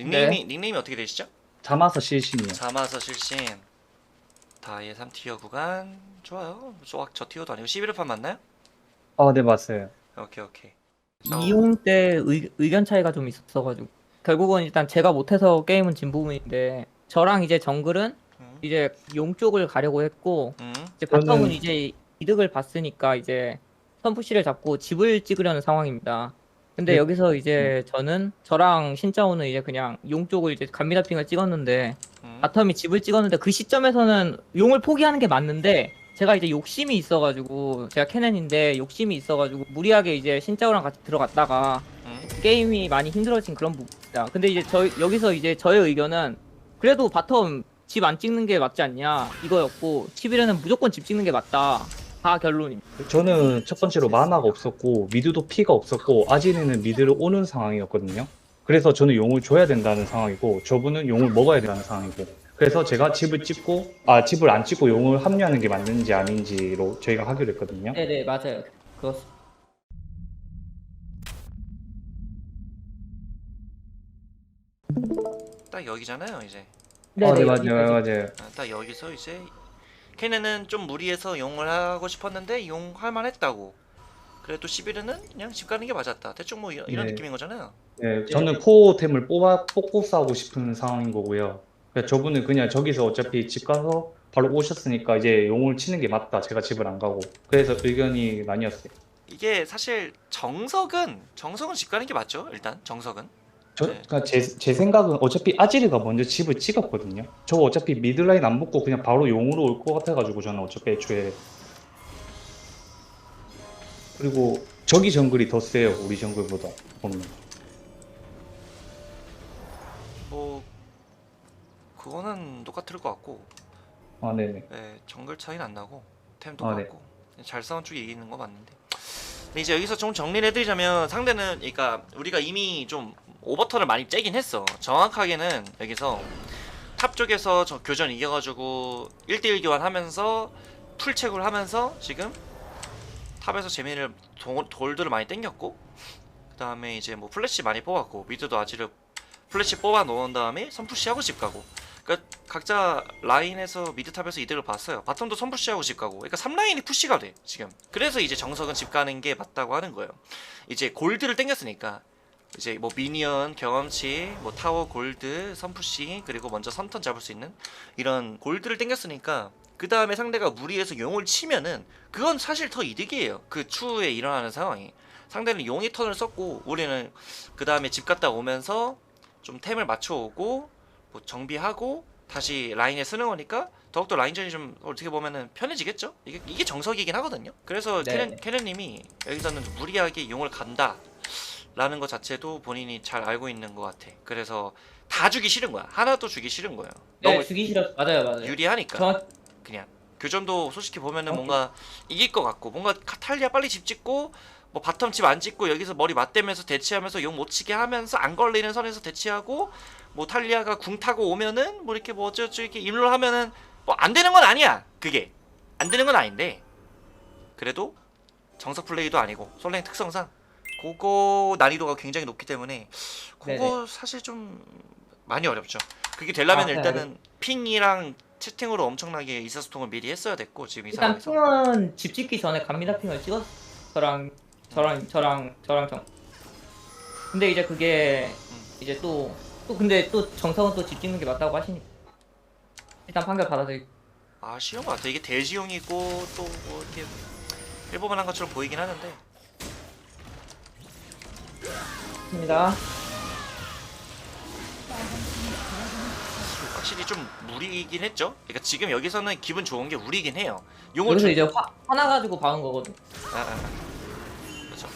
닉네임이 닉네임이 어떻게 되시죠? 자마서 실신이요. 자마서 실신 다이의 3티어 구간 좋아요. 저, 저 티어도 아니고 11판 맞나요? 아, 네, 맞아요. 오케이 오케이. 이용 때 의, 의견 차이가 좀 있었어가지고 결국은 일단 제가 못해서 게임은 진 부분인데 저랑 이제 정글은 음, 이제 용 쪽을 가려고 했고 음, 이제 바텀은 저는- 이제 이득을 봤으니까 이제 선푸시를 잡고 집을 찍으려는 상황입니다. 근데 네. 여기서 이제 저는 저랑 신짜오는 이제 그냥 용 쪽을 이제 감미다핑을 찍었는데 음. 바텀이 집을 찍었는데 그 시점에서는 용을 포기하는 게 맞는데 제가 이제 욕심이 있어가지고 제가 캐넨인데 욕심이 있어가지고 무리하게 이제 신짜오랑 같이 들어갔다가 음. 게임이 많이 힘들어진 그런 부분이다. 근데 이제 저 여기서 이제 저의 의견은 그래도 바텀 집 안 찍는 게 맞지 않냐 이거였고 11에는 무조건 집 찍는 게 맞다. 다 결론입니다. 저는 첫 번째로 만화가 없었고, 미드도 피가 없었고, 아지르는 미드를 오는 상황이었거든요. 그래서 저는 용을 줘야 된다는 상황이고, 저분은 용을 먹어야 된다는 상황이고, 그래서 제가 집을 찍고, 아, 집을 안 찍고 용을 합류하는 게 맞는지 아닌지로 저희가 하기로 했거든요. 네네 맞아요. 그렇습니다. 딱 여기잖아요 이제. 아, 네. 맞아요, 맞아요. 아, 딱 여기서 이제 케네는 좀 무리해서 용을 하고 싶었는데 용 할만했다고. 그래도 11에는 그냥 집 가는 게 맞았다. 대충 뭐 이런, 이런 네. 느낌인 거잖아요. 네, 저는 코어템을 뽑아, 뽑고 싸우고 싶은 상황인 거고요. 그러니까 저분은 그냥 저기서 어차피 집 가서 바로 오셨으니까 이제 용을 치는 게 맞다. 제가 집을 안 가고. 그래서 의견이 나뉘었어요. 이게 사실 정석은 정석은 집 가는 게 맞죠. 일단 정석은. 저, 네. 그러니까 제, 제 생각은 어차피 아지르가 먼저 집을 찍었거든요. 저 어차피 미드라인 안 붙고 그냥 바로 용으로 올 것 같아가지고 저는 어차피 애초에 그리고 저기 정글이 더 세요. 우리 정글보다 보면. 뭐 그거는 똑같을 것 같고 아 네네. 네, 정글 차이는 안 나고 템 아, 네. 똑같고 잘 싸운 쪽이 이기는 거 맞는데 근데 이제 여기서 좀 정리를 해드리자면 상대는 그러니까 우리가 이미 좀 오버턴을 많이 째긴 했어 정확하게는 여기서 탑 쪽에서 저 교전 이겨가지고 1대1 교환하면서 풀체크를 하면서 지금 탑에서 재미를 도- 돌들을 많이 땡겼고 그 다음에 이제 뭐 플래시 많이 뽑았고 미드도 아지를 플래시 뽑아 놓은 다음에 선푸시하고 집 가고 그러니까 각자 라인에서 미드 탑에서 이득을 봤어요. 바텀도 선푸시하고 집 가고. 그러니까 3라인이 푸시가 돼, 지금. 그래서 이제 정석은 집 가는 게 맞다고 하는 거예요. 이제 골드를 땡겼으니까 이제 뭐 미니언, 경험치, 뭐 타워 골드, 선푸시, 그리고 먼저 선턴 잡을 수 있는 이런 골드를 땡겼으니까 그 다음에 상대가 무리해서 용을 치면은 그건 사실 더 이득이에요. 그 추후에 일어나는 상황이. 상대는 용의 턴을 썼고 우리는 그 다음에 집 갔다 오면서 좀 템을 맞춰오고 뭐 정비하고 다시 라인에 쓰는 거니까 더욱더 라인전이 좀 어떻게 보면은 편해지겠죠? 이게 이게 정석이긴 하거든요. 그래서 네. 캐넨 캐넨님이 여기서는 좀 무리하게 용을 간다 라는 것 자체도 본인이 잘 알고 있는 것 같아. 그래서 다 주기 싫은 거야. 하나도 주기 싫은 거예요. 네 너무 주기 싫었 맞아요 맞아요. 유리하니까 정확 그냥 교전도 솔직히 보면은 오케이. 뭔가 이길 것 같고 뭔가 카탈리아 빨리 집 찍고 뭐 바텀 집안 찍고 여기서 머리 맞대면서 대치하면서 용못 치게 하면서 안 걸리는 선에서 대치하고 뭐 탈리아가 궁 타고 오면은 뭐 이렇게 뭐 어쩌고 이렇게 임로 하면은 뭐 안 되는 건 아니야 그게 안 되는 건 아닌데 그래도 정석 플레이도 아니고 솔랭 특성상 그거 난이도가 굉장히 높기 때문에 그거 사실 좀 많이 어렵죠 그게 되려면 아, 네, 일단은 핑이랑 채팅으로 엄청나게 의사소통을 미리 했어야 됐고 지금 이 일단 상황에서 핑은 집 찍기 전에 감미다핑을 찍었 저랑 저랑 저랑 저랑 정. 근데 이제 그게 음. 이제 또 또 근데 또 정석은 또집 찍는 게 맞다고 하시니까 일단 판결 받아들이. 아쉬운 것 같아 이게 대지용이고 또뭐 이렇게 일본만 한 것처럼 보이긴 하는데 입니다. 확실히 좀 무리긴 했죠 그러니까 지금 여기서는 기분 좋은 게 우리긴 해요 용을 여기서 주- 이제 화, 화나 가지고 박은 거거든. 아, 아, 아. 그렇죠.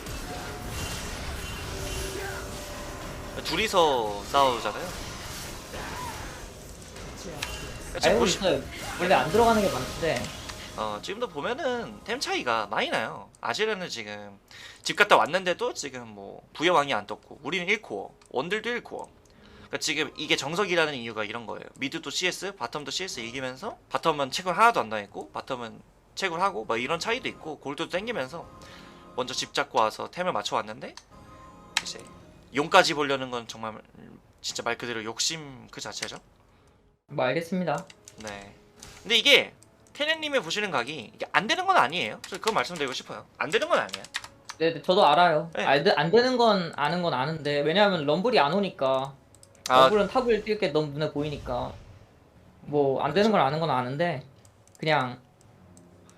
둘이서 싸우잖아요. 그러니까 지금 알고 보시, 있어요. 원래 안 들어가는 게 많은데 어, 지금도 보면은 템 차이가 많이 나요. 아지르는 지금 집 갔다 왔는데도 지금 뭐 부여왕이 안 떴고 우리는 1코어, 원들도 1코어. 그러니까 지금 이게 정석이라는 이유가 이런 거예요. 미드도 CS, 바텀도 CS 이기면서 바텀은 체굴 하나도 안 당했고 바텀은 체굴 하고 뭐 이런 차이도 있고 골드도 땡기면서 먼저 집 잡고 와서 템을 맞춰 왔는데 이제 용까지 보려는 건 정말 진짜 말 그대로 욕심 그 자체죠. 뭐 알겠습니다. 네. 근데 이게 테네님이 보시는 각이 이게 안 되는 건 아니에요. 저 그거 말씀드리고 싶어요. 안 되는 건 아니야. 네, 네, 저도 알아요. 네. 안, 되- 안 되는 건 아는 건 아는데 왜냐하면 럼블이 안 오니까 아, 럼블은 탑을 뛸 게 너무 눈에 보이니까 뭐 안 되는 걸 아는 건 아는데 그냥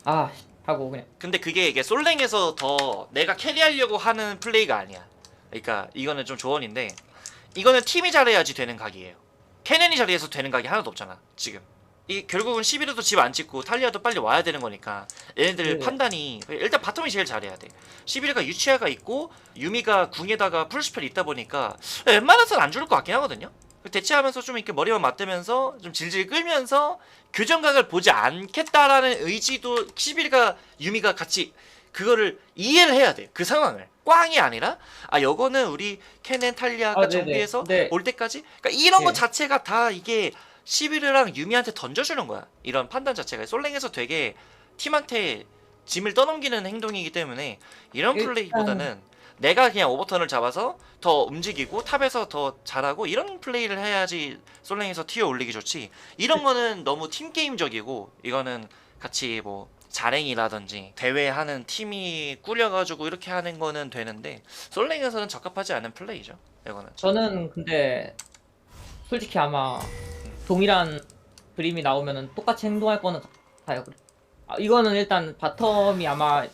아 하고 그냥 근데 그게 이게 솔랭에서 더 내가 캐리하려고 하는 플레이가 아니야. 그러니까 이거는 좀 조언인데 이거는 팀이 잘해야지 되는 각이에요. 캐넨이 잘해서 되는 각이 하나도 없잖아. 지금. 이 결국은 11호도 집 안 찍고 탈리아도 빨리 와야 되는 거니까 얘네들 네. 판단이 일단 바텀이 제일 잘해야 돼. 11호가 유치아가 있고 유미가 궁에다가 풀스펠 있다 보니까 웬만해서는 안 죽을 것 같긴 하거든요. 대체하면서 좀 이렇게 머리만 맞대면서 좀 질질 끌면서 교정각을 보지 않겠다라는 의지도 11가 유미가 같이 그거를 이해를 해야 돼. 그 상황을. 꽝이 아니라 아 요거는 우리 케넨 탈리아가 아. 정비해서 네. 올 때까지 그러니까 이런 것 네. 자체가 다 이게 11이랑 유미한테 던져주는 거야. 이런 판단 자체가 솔랭에서 되게 팀한테 짐을 떠넘기는 행동이기 때문에 이런 일단- 플레이보다는 내가 그냥 오버턴을 잡아서 더 움직이고 탑에서 더 잘하고 이런 플레이를 해야지 솔랭에서 튀어 올리기 좋지. 이런 거는 너무 팀 게임적이고 이거는 같이 뭐 자랭이라든지 대회하는 팀이 꾸려가지고 이렇게 하는 거는 되는데 솔랭에서는 적합하지 않은 플레이죠. 이거는. 저는 근데 솔직히 아마 동일한 그림이 나오면은 똑같이 행동할 거는 같아요. 아, 이거는 일단 바텀이 아마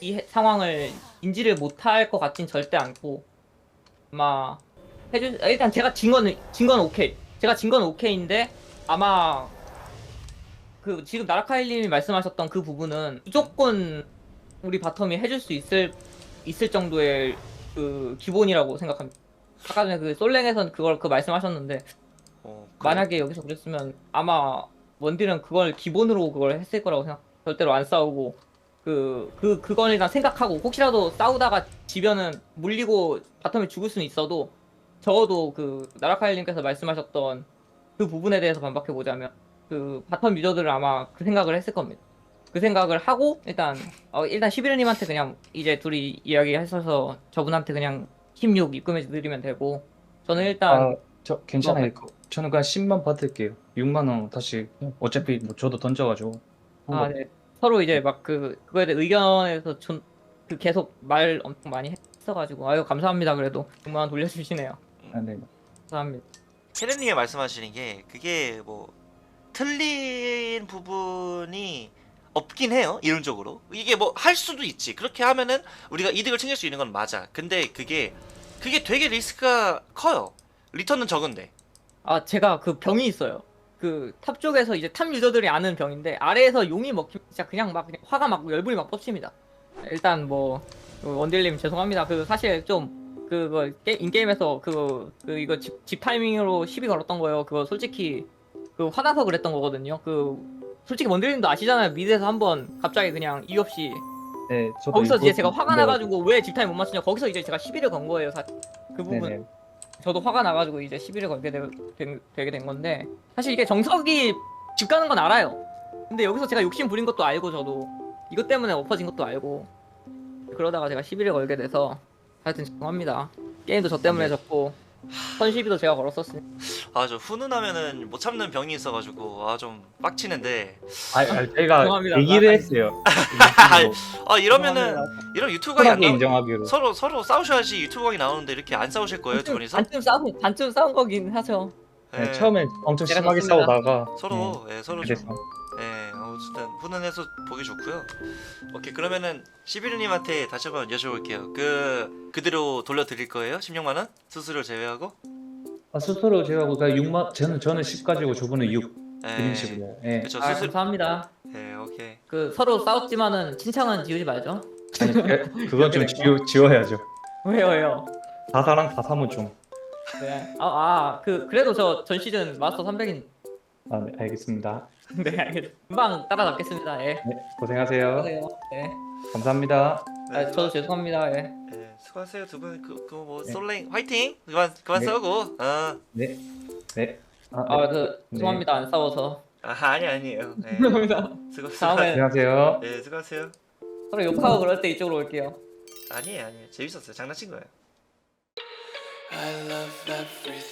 이 해- 상황을 인지를 못할 것 같진 절대 않고 아마 해준 일단 제가 진 거는 진 건 오케이. 제가 진 건 오케이인데 아마 그 지금 나라카일님이 말씀하셨던 그 부분은 무조건 우리 바텀이 해줄 수 있을 있을 정도의 그 기본이라고 생각합니다. 아까 전에 그 솔랭에선 그걸 그 말씀하셨는데 어, 그래. 만약에 여기서 그랬으면 아마 원딜은 그걸 기본으로 그걸 했을 거라고 생각. 절대로 안 싸우고 그 그 그건 일단 생각하고 혹시라도 싸우다가 지면은 물리고 바텀에 죽을 수는 있어도 적어도 그 나라카일님께서 말씀하셨던 그 부분에 대해서 반박해 보자면 그 바텀 유저들은 아마 그 생각을 했을 겁니다. 그 생각을 하고 일단 어, 일단 11님한테 그냥 이제 둘이 이야기하셔서 저분한테 그냥 16 입금해 드리면 되고 저는 일단 아, 저 괜찮아요. 저는 그냥 10만 받을게요. 6만 원 다시. 어차피 뭐 저도 던져가지고. 아, 네. 서로 이제 막 그 그거에 대해 의견에서 좀 그 계속 말 엄청 많이 했어가지고. 아유 감사합니다. 그래도 6만 원 돌려주시네요. 아, 네. 감사합니다. 케렌님이 말씀하시는 게 그게 뭐 틀린 부분이 없긴 해요 이론적으로. 이게 뭐 할 수도 있지. 그렇게 하면은 우리가 이득을 챙길 수 있는 건 맞아. 근데 그게 그게 되게 리스크가 커요 리턴은 적은데. 아 제가 그 병이 있어요. 그 탑 쪽에서 이제 탑 유저들이 아는 병인데 아래에서 용이 먹히면 진짜 그냥 막 그냥 화가 막 열불이 막 뻗칩니다. 일단 뭐 원딜님 죄송합니다. 그 사실 좀 그거 게- 인게임에서 그, 그 이거 집, 집 타이밍으로 시비 걸었던 거예요. 그거 솔직히 그 화나서 그랬던 거거든요. 그 솔직히 원딜님도 아시잖아요. 미드에서 한번 갑자기 그냥 이유 없이 네, 저도 거기서 이제 제가 화가 네. 나가지고 왜 집타임 못 맞추냐. 거기서 이제 제가 시비를 건 거예요 사실 그 부분. 네네. 저도 화가 나가지고 이제 시비를 걸게 되, 된, 되게 된 건데 사실 이게 정석이 집 가는 건 알아요 근데 여기서 제가 욕심 부린 것도 알고 저도 이것 때문에 엎어진 것도 알고 그러다가 제가 시비를 걸게 돼서 하여튼 죄송합니다 게임도 저 때문에 네. 졌고 선시비도 제가 걸었었으니 아 저 훈훈하면은 못 참는 병이 있어가지고 아 좀 빡치는데 아, 아, 제가 죄송합니다. 얘기를 아, 했어요. 아 이러면은 이런 유튜브 강의 안 나오 인정하기로. 서로 서로 싸우셔야지 유튜브 강의 나오는데 이렇게 안 싸우실 거예요 두 분이서? 반쯤 싸운 반쯤 싸운 거긴 하죠 네, 예, 처음에 엄청 제가 심하게 졌습니다. 싸우다가 서로 예, 서로 네, 좀 그래서 예, 어쨌든 훈훈해서 보기 좋고요. 오케이 그러면은 시비르님한테 다시 한번 여쭤볼게요. 그 그대로 돌려드릴 거예요? 16만 원 수수료 제외하고? 아, 스스로 제가 보다 6만 저는 저는 10 가지고 저분은 6 예, 이런 식으로. 예. 그렇죠 아 수수. 감사합니다 예, 오케이. 그 서로 싸웠지만은 칭찬은 지우지 말죠 아니, 그- 그건 좀 지워, 지워야죠. 왜요 왜요 다사랑 다사무 좀. 네. 아, 아, 그, 그래도 저 전 시즌 마스터 300인. 아, 네, 알겠습니다. 네, 알겠습니다. 금방 따라잡겠습니다. 예. 네, 고생하세요. 안녕하세요. 예. 감사합니다. 네, 아, 저도 죄송합니다. 예. 예, 수고하세요 두 분. 그그뭐 네. 솔랭 화이팅. 그만 그만 네. 싸우고. 어. 네. 네. 아, 아, 네. 그, 죄송합니다. 안 싸워서. 아 아니 아니에요. 예. 죄송합니다. 수고. 다음에 안녕하세요. 예, 수고하세요. 서로 욕하고 그럴 때 이쪽으로 올게요. 아니에요 아니에요 재밌었어요. 장난친 거예요. I love everything